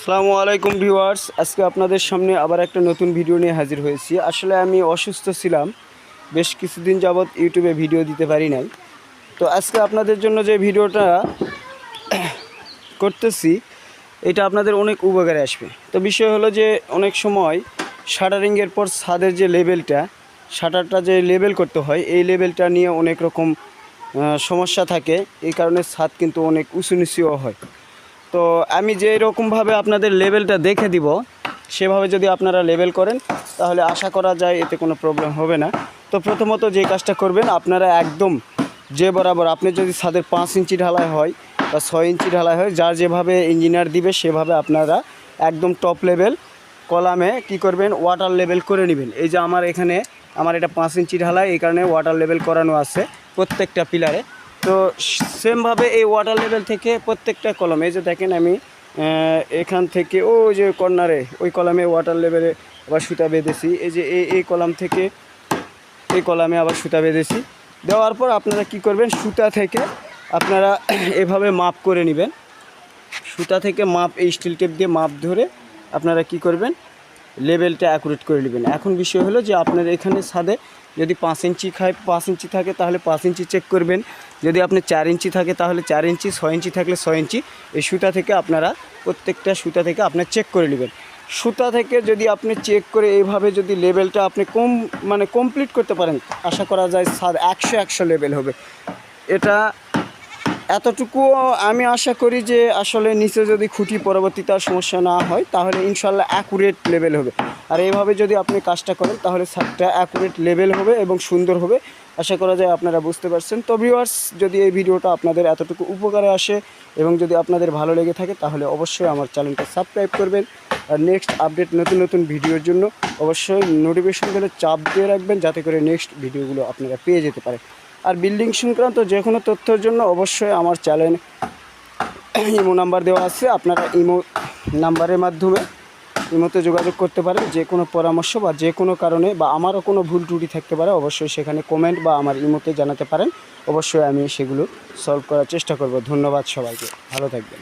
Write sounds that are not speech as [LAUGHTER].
আসসালামু আলাইকুম ভিউয়ার্স, আজকে আপনাদের সামনে আবার একটা নতুন ভিডিও নিয়ে হাজির হয়েছি। আসলে আমি অসুস্থ ছিলাম, বেশ কিছুদিন যাবৎ ইউটিউবে ভিডিও দিতে পারি নাই। তো আজকে আপনাদের জন্য যে ভিডিওটা করতেছি, এটা আপনাদের অনেক উপকারে আসবে। তো বিষয় হলো যে, অনেক সময় শাটারিংয়ের পর ছাদের যে লেভেলটা শাটারটা যে লেভেল করতে হয়, এই লেভেলটা নিয়ে অনেক রকম সমস্যা থাকে। এই কারণে ছাদ কিন্তু অনেক উঁচু নিচুও হয়। তো আমি যে রকমভাবে আপনাদের লেভেলটা দেখে দিব, সেভাবে যদি আপনারা লেভেল করেন, তাহলে আশা করা যায় এতে কোনো প্রবলেম হবে না। তো প্রথমত যে কাজটা করবেন, আপনারা একদম যে বরাবর, আপনি যদি ছাদের পাঁচ ইঞ্চি ঢালাই হয় বা ছয় ইঞ্চি ঢালাই হয়, যার যেভাবে ইঞ্জিনিয়ার দিবে, সেভাবে আপনারা একদম টপ লেভেল কলামে কি করবেন ওয়াটার লেভেল করে নেবেন। এই যে আমার এখানে, আমার এটা পাঁচ ইঞ্চি ঢালাই, এই কারণে ওয়াটার লেভেল করানো আছে প্রত্যেকটা পিলারে তো সেমভাবে এই ওয়াটার লেভেল থেকে প্রত্যেকটা কলম এই যে দেখেন আমি এখান থেকে ও যে কর্নারে ওই কলামে ওয়াটার লেভেলে আবার সুতা বেঁধেছি। এই যে এই এই কলাম থেকে এই কলামে আবার সুতা বেঁধেছি। দেওয়ার পর আপনারা কি করবেন, সুতা থেকে আপনারা [CLEARS THROAT] এভাবে মাপ করে নেবেন। সুতা থেকে মাপ, এই স্টিল টেপ দিয়ে মাপ ধরে আপনারা কি করবেন লেভেলটা অ্যাকুরেট করে নেবেন। এখন বিষয় হলো যে আপনার এখানে ছাদে যদি পাঁচ ইঞ্চি খায়, পাঁচ ইঞ্চি থাকে তাহলে পাঁচ ইঞ্চি চেক করবেন। যদি আপনি চার ইঞ্চি থাকে তাহলে চার ইঞ্চি, ছয় ইঞ্চি থাকলে ছয় ইঞ্চি। এই সুতা থেকে আপনারা প্রত্যেকটা সুতা থেকে আপনার চেক করে নেবেন। সুতা থেকে যদি আপনি চেক করে এইভাবে যদি লেভেলটা আপনি কম মানে কমপ্লিট করতে পারেন, আশা করা যায় ছাদ একশো একশো লেভেল হবে। এটা এতটুকু আমি আশা করি যে আসলে নিচে যদি খুঁটি পরবর্তীতে আর সমস্যা না হয়, তাহলে ইনশাল্লাহ অ্যাকুরেট লেভেল হবে। আর এইভাবে যদি আপনি কাজটা করেন, তাহলে ছাদটা অ্যাকুরেট লেভেল হবে এবং সুন্দর হবে। আশা করা যায় আপনারা বুঝতে পারছেন। তো ভিউয়ার্স যদি এই ভিডিওটা আপনাদের এতটুকু উপকারে আসে এবং যদি আপনাদের ভালো লেগে থাকে, তাহলে অবশ্যই আমার চ্যানেলটা সাবস্ক্রাইব করবেন। আর নেক্সট আপডেট নতুন নতুন ভিডিওর জন্য অবশ্যই নোটিফিকেশন বেলে চাপ দিয়ে রাখবেন, যাতে করে নেক্সট ভিডিওগুলো আপনারা পেয়ে যেতে পারেন। আর বিল্ডিং সংক্রান্ত যে কোনো তথ্যের জন্য অবশ্যই আমার চ্যানেল ইমো নাম্বার দেওয়া আছে। আপনারা ইমো নাম্বারের মাধ্যমে ইমোতে যোগাযোগ করতে পারেন। যে কোনো পরামর্শ বা যে কোনো কারণে বা আমারও কোনো ভুল ত্রুটি থাকতে পারে, অবশ্যই সেখানে কমেন্ট বা আমার ইমোতে জানাতে পারেন। অবশ্যই আমি সেগুলো সলভ করার চেষ্টা করব। ধন্যবাদ সবাইকে। ভালো থাকবেন।